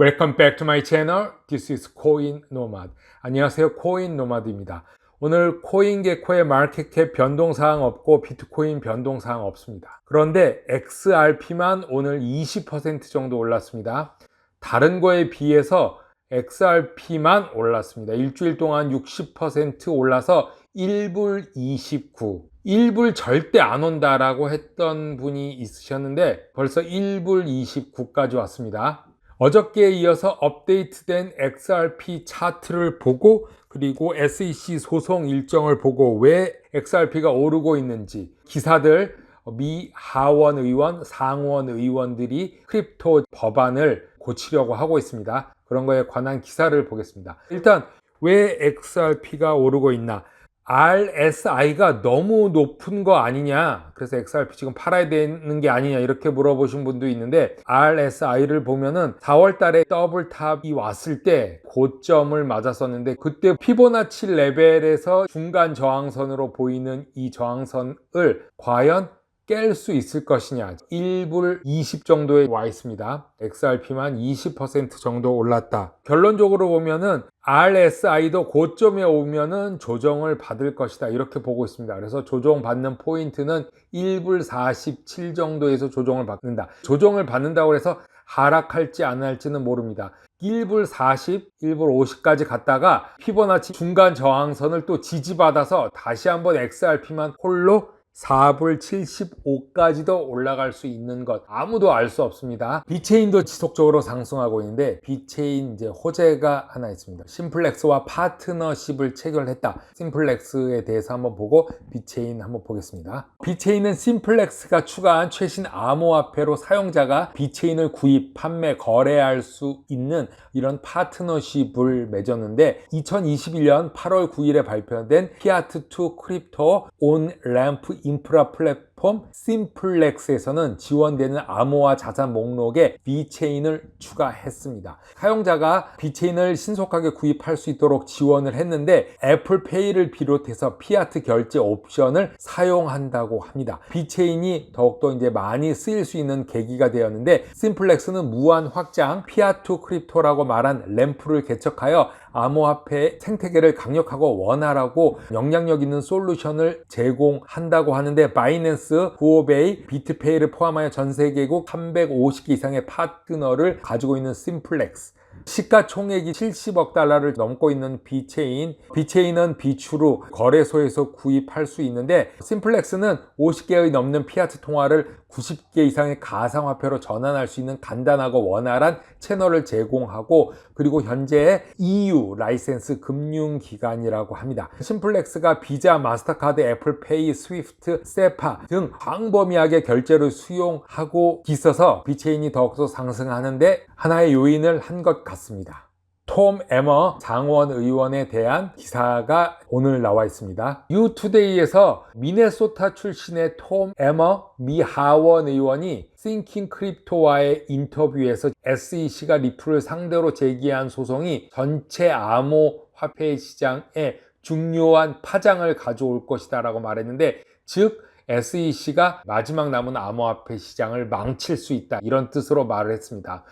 Welcome back to my channel. This is Coin Nomad. 안녕하세요. 코인 노마드입니다. 오늘 코인 개코의 마켓캡 변동 사항 없고 비트코인 변동 사항 없습니다. 그런데 XRP만 오늘 20% 정도 올랐습니다. 다른 거에 비해서 XRP만 올랐습니다. 일주일 동안 60% 올라서 1불 29. 1불 절대 안 온다라고 했던 분이 있으셨는데 벌써 1불 29까지 왔습니다. 어저께에 이어서 업데이트된 XRP 차트를 보고 그리고 SEC 소송 일정을 보고 왜 XRP가 오르고 있는지 기사들 미 하원 의원, 상원 의원들이 크립토 법안을 고치려고 하고 있습니다. 그런 거에 관한 기사를 보겠습니다. 일단 왜 XRP가 오르고 있나? RSI가 너무 높은 거 아니냐. 그래서 XRP 지금 팔아야 되는 게 아니냐 이렇게 물어보신 분도 있는데 RSI를 보면은 4월 달에 더블 탑이 왔을 때 고점을 맞았었는데 그때 피보나치 레벨에서 중간 저항선으로 보이는 이 저항선을 과연 깰 수 있을 것이냐? 1불 20 정도에 와 있습니다. XRP만 20% 정도 올랐다. 결론적으로 보면은 RSI도 고점에 오면은 조정을 받을 것이다. 이렇게 보고 있습니다. 그래서 조정받는 포인트는 1불 47 정도에서 조정을 받는다. 조정을 받는다고 해서 하락할지 안 할지는 모릅니다. 1불 40, 1불 50까지 갔다가 피보나치 중간 저항선을 또 지지받아서 다시 한번 XRP만 홀로 4불 75까지도 올라갈 수 있는 것 아무도 알 수 없습니다. 비체인도 지속적으로 상승하고 있는데 비체인 이제 호재가 하나 있습니다. 심플렉스와 파트너십을 체결했다. 심플렉스에 대해서 한번 보고 비체인 한번 보겠습니다. 비체인은 심플렉스가 추가한 최신 암호화폐로 사용자가 비체인을 구입, 판매, 거래할 수 있는 이런 파트너십을 맺었는데 2021년 8월 9일에 발표된 피아트2 크립토 온 램프 인프라 플랫 폼 심플렉스에서는 지원되는 암호화 자산 목록에 비체인을 추가했습니다. 사용자가 비체인을 신속하게 구입할 수 있도록 지원을 했는데 애플페이를 비롯해서 피아트 결제 옵션을 사용한다고 합니다. 비체인이 더욱더 이제 많이 쓰일 수 있는 계기가 되었는데 심플렉스는 무한 확장 피아트 크립토라고 말한 램프를 개척하여 암호화폐 생태계를 강력하고 원활하고 영향력 있는 솔루션을 제공한다고 하는데 바이낸스, 후오베이, 비트페이를 포함하여 전 세계국 350개 이상의 파트너를 가지고 있는 심플렉스. 시가총액이 70억 달러를 넘고 있는 비체인 비체인은 비추로 거래소에서 구입할 수 있는데 심플렉스는 50개의 넘는 피아트 통화를 90개 이상의 가상화폐로 전환할 수 있는 간단하고 원활한 채널을 제공하고 그리고 현재 EU 라이센스 금융기관이라고 합니다. 심플렉스가 비자, 마스터카드, 애플페이, 스위프트, 세파 등 광범위하게 결제를 수용하고 있어서 비체인이 더욱더 상승하는데 하나의 요인을 한 것 같습니다. 톰 에머 장원 의원에 대한 기사가 오늘 나와 있습니다. 유투데이에서 미네소타 출신의 톰 에머 미 하원 의원이 싱킹 크립토와의 인터뷰에서 SEC가 리플을 상대로 제기한 소송이 전체 암호 화폐 시장에 중요한 파장을 가져올 것이다 라고 말했는데 즉 SEC가 마지막 남은 암호화폐 시장을 망칠 수 있다 이런 뜻으로 말을 했습니다.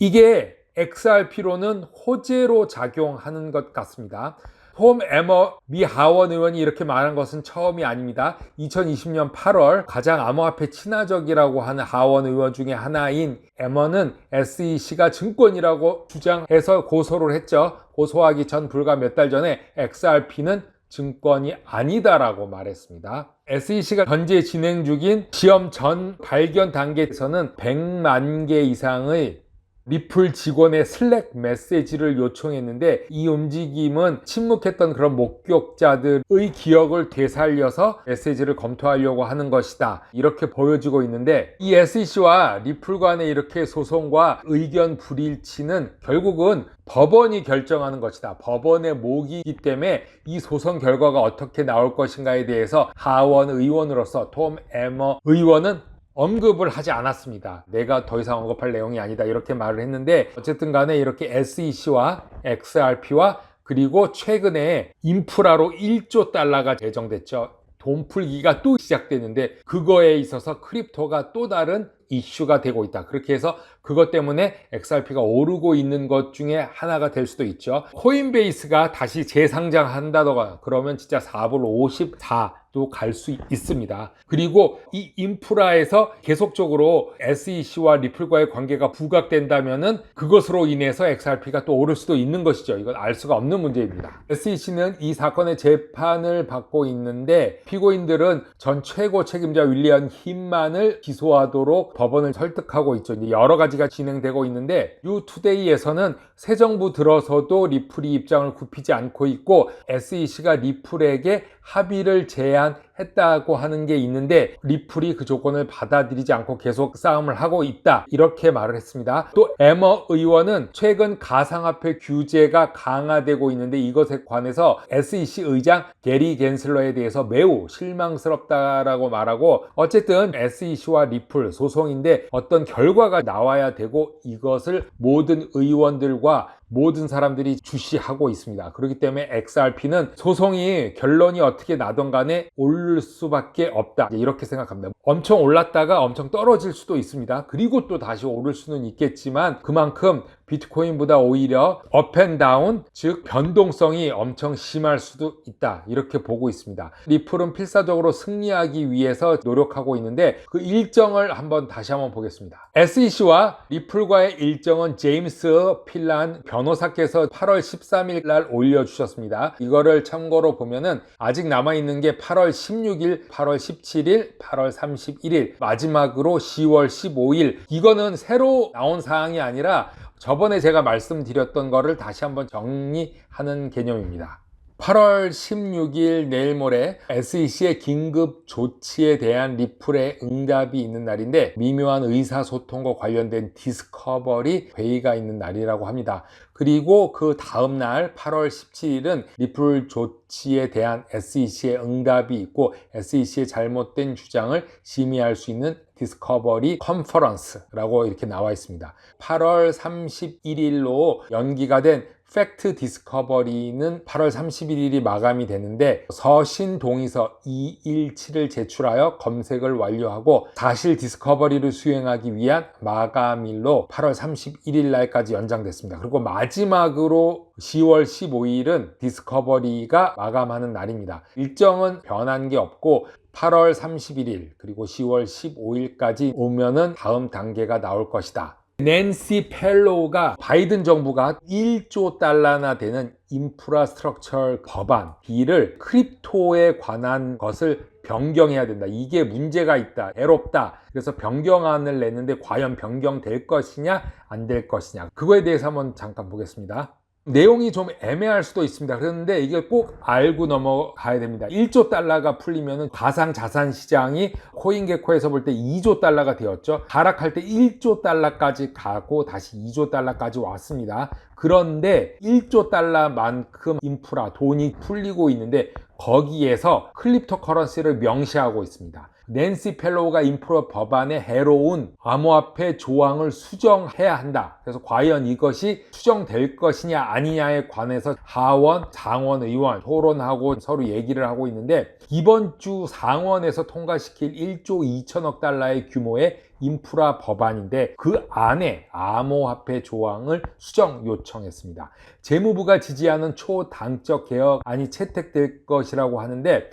이게 XRP로는 호재로 작용하는 것 같습니다. 톰 에머 미 하원 의원이 이렇게 말한 것은 처음이 아닙니다. 2020년 8월 가장 암호화폐 친화적이라고 하는 하원 의원 중에 하나인 에머는 SEC가 증권이라고 주장해서 고소를 했죠. 고소하기 전 불과 몇 달 전에 XRP는 증권이 아니다라고 말했습니다. SEC가 현재 진행 중인 시험 전 발견 단계에서는 100만 개 이상의 리플 직원의 슬랙 메시지를 요청했는데 이 움직임은 침묵했던 그런 목격자들의 기억을 되살려서 메시지를 검토하려고 하는 것이다. 이렇게 보여지고 있는데 이 SEC와 리플 간의 이렇게 소송과 의견 불일치는 결국은 법원이 결정하는 것이다. 법원의 목이기 때문에 이 소송 결과가 어떻게 나올 것인가에 대해서 하원 의원으로서 톰 에머 의원은 언급을 하지 않았습니다. 내가 더 이상 언급할 내용이 아니다. 이렇게 말을 했는데 어쨌든 간에 이렇게 SEC와 XRP와 그리고 최근에 인프라로 1조 달러가 제정됐죠. 돈 풀기가 또 시작되는데 그거에 있어서 크립토가 또 다른 이슈가 되고 있다. 그렇게 해서 그것 때문에 XRP가 오르고 있는 것 중에 하나가 될 수도 있죠. 코인베이스가 다시 재상장한다더가 그러면 진짜 4불 54 도 갈 수 있습니다. 그리고 이 인프라에서 계속적으로 SEC와 리플과의 관계가 부각된다면은 그것으로 인해서 XRP가 또 오를 수도 있는 것이죠. 이건 알 수가 없는 문제입니다. SEC는 이 사건의 재판을 받고 있는데 피고인들은 전 최고 책임자 윌리엄 힘만을 기소하도록 법원을 설득하고 있죠. 여러 가지가 진행되고 있는데 뉴투데이에서는 새 정부 들어서도 리플이 입장을 굽히지 않고 있고 SEC가 리플에게 합의를 제안 했다고 하는 게 있는데 리플이 그 조건을 받아들이지 않고 계속 싸움을 하고 있다 이렇게 말을 했습니다. 또 에머 의원은 최근 가상화폐 규제가 강화되고 있는데 이것에 관해서 SEC 의장 게리 겐슬러에 대해서 매우 실망스럽다라고 말하고 어쨌든 SEC와 리플 소송인데 어떤 결과가 나와야 되고 이것을 모든 의원들과 모든 사람들이 주시하고 있습니다. 그렇기 때문에 XRP는 소송이 결론이 어떻게 나던 간에 오를 수밖에 없다. 이렇게 생각합니다. 엄청 올랐다가 엄청 떨어질 수도 있습니다. 그리고 또 다시 오를 수는 있겠지만 그만큼 비트코인보다 오히려 업앤다운 즉 변동성이 엄청 심할 수도 있다. 이렇게 보고 있습니다. 리플은 필사적으로 승리하기 위해서 노력하고 있는데 그 일정을 한번 다시 한번 보겠습니다. SEC와 리플과의 일정은 제임스 필란 변호사께서 8월 13일 날 올려주셨습니다. 이거를 참고로 보면은 아직 남아있는 게 8월 16일 8월 17일 8월 31일 마지막으로 10월 15일. 이거는 새로 나온 사항이 아니라 저번에 제가 말씀드렸던 거를 다시 한번 정리하는 개념입니다. 8월 16일 내일 모레 SEC의 긴급 조치에 대한 리플의 응답이 있는 날인데 미묘한 의사소통과 관련된 디스커버리 회의가 있는 날이라고 합니다. 그리고 그 다음 날 8월 17일은 리플 조치에 대한 SEC의 응답이 있고 SEC의 잘못된 주장을 심의할 수 있는 디스커버리 컨퍼런스라고 이렇게 나와 있습니다. 8월 31일로 연기가 된 팩트 디스커버리는 8월 31일이 마감이 되는데 서신 동의서 217을 제출하여 검색을 완료하고 사실 디스커버리를 수행하기 위한 마감일로 8월 31일 날까지 연장됐습니다. 그리고 마지막으로 10월 15일은 디스커버리가 마감하는 날입니다. 일정은 변한 게 없고 8월 31일 그리고 10월 15일까지 오면은 다음 단계가 나올 것이다. 낸시 펠로우가 바이든 정부가 1조 달러나 되는 인프라스트럭처 법안 B를 크립토에 관한 것을 변경해야 된다. 이게 문제가 있다. 애롭다. 그래서 변경안을 냈는데 과연 변경될 것이냐 안 될 것이냐. 그거에 대해서 한번 잠깐 보겠습니다. 내용이 좀 애매할 수도 있습니다. 그런데 이게 꼭 알고 넘어가야 됩니다. 1조 달러가 풀리면 가상 자산 시장이 코인게코에서 볼 때 2조 달러가 되었죠. 하락할 때 1조 달러까지 가고 다시 2조 달러까지 왔습니다. 그런데 1조 달러만큼 인프라, 돈이 풀리고 있는데 거기에서 클립토 커런시를 명시하고 있습니다. 낸시 펠로우가 인프라 법안에 해로운 암호화폐 조항을 수정해야 한다. 그래서 과연 이것이 수정될 것이냐 아니냐에 관해서 하원, 상원 의원 토론하고 서로 얘기를 하고 있는데 이번 주 상원에서 통과시킬 1조 2천억 달러의 규모의 인프라 법안인데 그 안에 암호화폐 조항을 수정 요청했습니다. 재무부가 지지하는 초당적 개혁안이 채택될 것이라고 하는데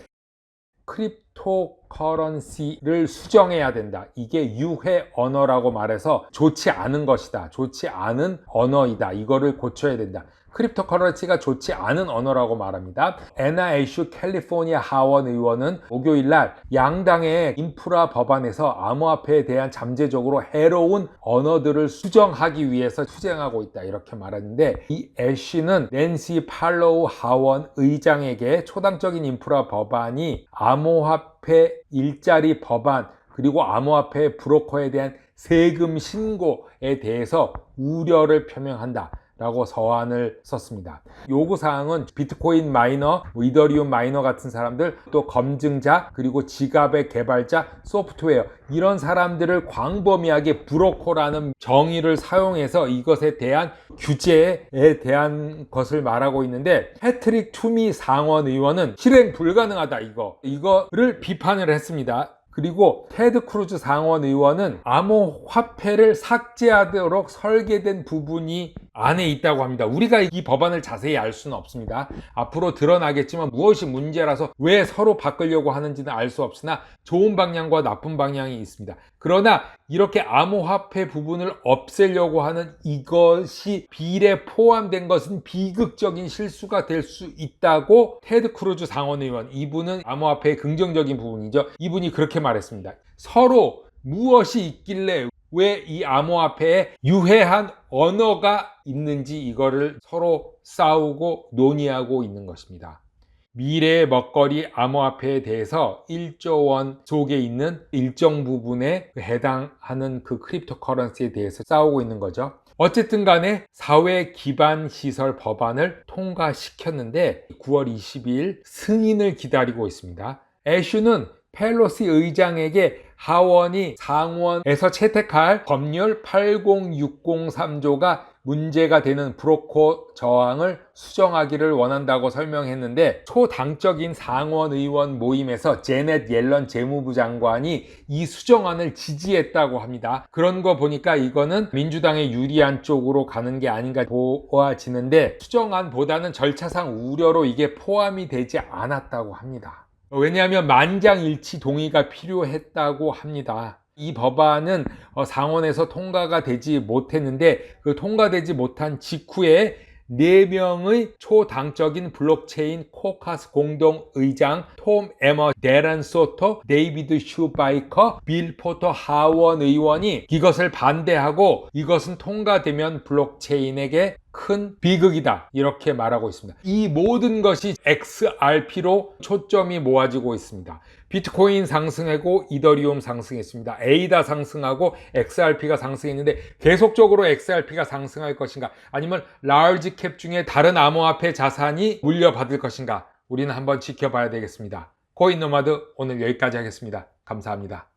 크립토 커런시를 수정해야 된다. 이게 유해 언어라고 말해서 좋지 않은 것이다. 좋지 않은 언어이다. 이거를 고쳐야 된다. 크립토 커런시가 좋지 않은 언어라고 말합니다. 에나 에슈 캘리포니아 하원 의원은 목요일 날 양당의 인프라 법안에서 암호화폐에 대한 잠재적으로 해로운 언어들을 수정하기 위해서 투쟁하고 있다. 이렇게 말하는데 이 애쉬는 낸시 팔로우 하원 의장에게 초당적인 인프라 법안이 암호화폐 일자리 법안 그리고 암호화폐 브로커에 대한 세금 신고에 대해서 우려를 표명한다. 라고 서한을 썼습니다. 요구사항은 비트코인 마이너, 뭐 이더리움 마이너 같은 사람들, 또 검증자, 그리고 지갑의 개발자, 소프트웨어, 이런 사람들을 광범위하게 브로커라는 정의를 사용해서 이것에 대한 규제에 대한 것을 말하고 있는데, 패트릭 투미 상원 의원은 실행 불가능하다, 이거. 이거를 비판을 했습니다. 그리고 테드 크루즈 상원 의원은 암호화폐를 삭제하도록 설계된 부분이 안에 있다고 합니다. 우리가 이 법안을 자세히 알 수는 없습니다. 앞으로 드러나겠지만 무엇이 문제라서 왜 서로 바꾸려고 하는지는 알 수 없으나 좋은 방향과 나쁜 방향이 있습니다. 그러나 이렇게 암호화폐 부분을 없애려고 하는 이것이 비례 포함된 것은 비극적인 실수가 될 수 있다고 테드 크루즈 상원의원 이분은 암호화폐의 긍정적인 부분이죠. 이분이 그렇게 말했습니다. 서로 무엇이 있길래 왜 이 암호화폐에 유해한 언어가 있는지 이거를 서로 싸우고 논의하고 있는 것입니다. 미래의 먹거리 암호화폐에 대해서 1조 원 속에 있는 일정 부분에 해당하는 그 크립토 커런시에 대해서 싸우고 있는 거죠. 어쨌든 간에 사회 기반 시설 법안을 통과시켰는데 9월 22일 승인을 기다리고 있습니다. 애슈는 펠로시 의장에게 하원이 상원에서 채택할 법률 80603조가 문제가 되는 브로커 저항을 수정하기를 원한다고 설명했는데 초당적인 상원 의원 모임에서 제넷 옐런 재무부 장관이 이 수정안을 지지했다고 합니다. 그런 거 보니까 이거는 민주당에 유리한 쪽으로 가는 게 아닌가 보아지는데 수정안보다는 절차상 우려로 이게 포함이 되지 않았다고 합니다. 왜냐하면 만장일치 동의가 필요했다고 합니다. 이 법안은 어, 상원에서 통과가 되지 못했는데 그 통과되지 못한 직후에 4명의 초당적인 블록체인 코카스 공동의장 톰 에머 데란 소토, 데이비드 슈바이커, 빌 포터 하원 의원이 이것을 반대하고 이것은 통과되면 블록체인에게 큰 비극이다 이렇게 말하고 있습니다. 이 모든 것이 XRP로 초점이 모아지고 있습니다. 비트코인 상승하고 이더리움 상승했습니다. 에이다 상승하고 XRP가 상승했는데 계속적으로 XRP가 상승할 것인가 아니면 라지 캡 중에 다른 암호화폐 자산이 물려받을 것인가 우리는 한번 지켜봐야 되겠습니다. 코인 노마드 오늘 여기까지 하겠습니다. 감사합니다.